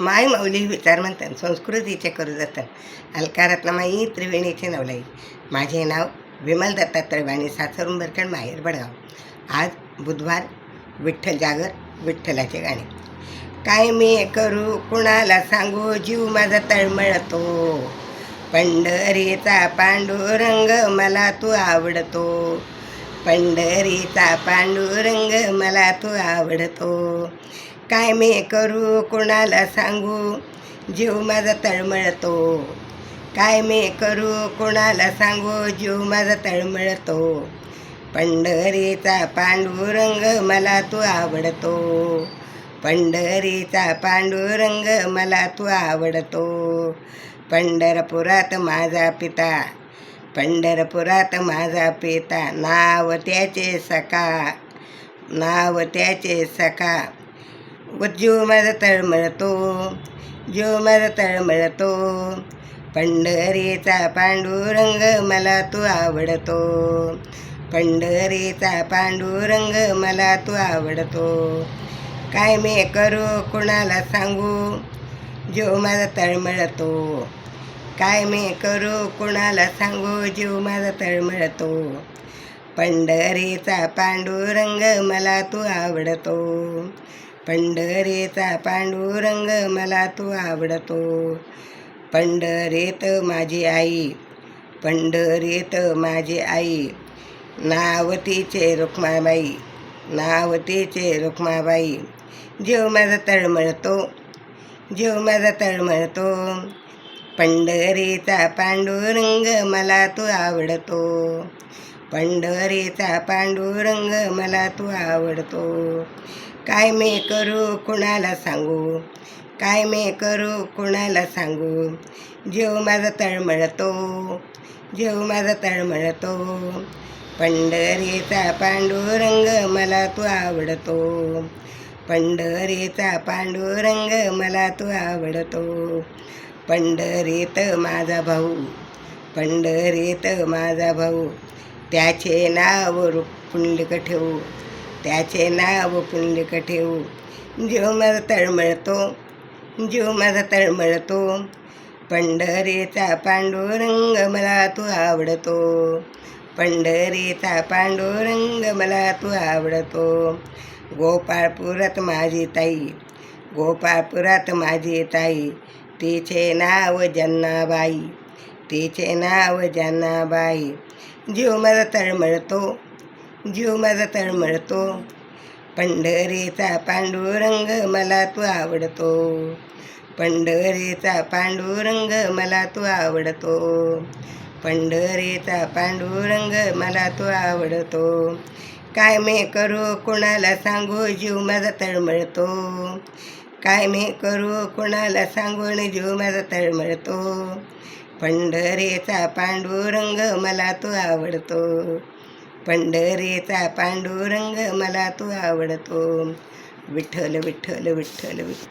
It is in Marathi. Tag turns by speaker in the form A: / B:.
A: माय माऊली विचार म्हणतात संस्कृतीचे करू जातात अलकारातला माई त्रिवेणीचे नवलाई. माझे नाव विमल दत्तात्रय वाणी सासरुंबरकड माहेर बडगाव. आज बुधवार विठ्ठल जागर विठ्ठलाचे गाणे. काय मी करू कुणाला सांगू? जीव माझा तळमळतो. पंढरीचा पांडुरंग मला तू आवडतो. पंढरीचा पांडुरंग मला तू आवडतो. काय मी करू कोणाला सांगू? जीव माझा तळमळतो. काय मी करू कोणाला सांगू? जीव माझा तळमळतो. पंढरीचा पांडुरंग मला तू आवडतो. पंढरीचा पांडुरंग मला तू आवडतो. पंढरपुरात माझा पिता पंढरपुरात माझा पिता नाव त्याचे सखा नाव त्याचे सखा. जीव माझा तळमळतो जीव माझा तळमळतो पंढरीचा पांडुरंग मला तू आवडतो. पंढरीचा पांडुरंग मला तू आवडतो. काय मी करू कुणाला सांगू? जीव माझा तळमळतो काय मी करू कुणाला सांगू? जीव माझा तळमळतो पंढरीचा पांडुरंग मला तू आवडतो. पंढरीचा पांडुरंग मला तू आवडतो. पंढरीत माझी आई पंढरीत माझी आई. नावतीचे रुक्माबाई नावतीचे रुक्माबाई. जीव माझा तळमळतो जीव माझा तळमळतो. पंढरीचा पांडुरंग मला तू आवडतो. पंढरीचा पांडुरंग मला तू आवडतो. काय मी करू कुणाला सांगू? काय मी करू कुणाला सांगू? जीव माझा तळमळतो जीव माझा तळमळतो. पंढरीचा पांडुरंग मला तू आवडतो. पंढरीचा पांडुरंग मला तू आवडतो. पंढरीत माझा भाऊ पंढरीत माझा भाऊ. त्याचे नाव रु- ठेवू. त्याचे नाव पुंडलिक ठेवू. जीव माझा तळमळतो जीव माझा तळमळतो. पंढरीचा पांडुरंग मला तू आवडतो. पंढरीचा पांडुरंग मला तू आवडतो. गोपाळपुरात माझी ताई गोपाळपुरात माझी ताई. तिचे नाव जन्नाबाई तिचे नाव जन्नाबाई. जीव माझा तळमळतो जीव माझा तळमळतो. पंढरीचा पांडुरंग मला तू आवडतो. पंढरीचा पांडुरंग मला तू आवडतो. पंढरीचा पांडुरंग मला तू आवडतो. काय मी करू कुणाला सांगू जीव माझा तळमळतो. काय मी करू कुणाला सांगून जीव माझा तळमळतो. पंढरीचा पांडुरंग मला तू आवडतो. पंढरीचा पांडुरंग मला तू आवडतो. विठ्ठल विठ्ठल विठ्ठल विठ्ठल.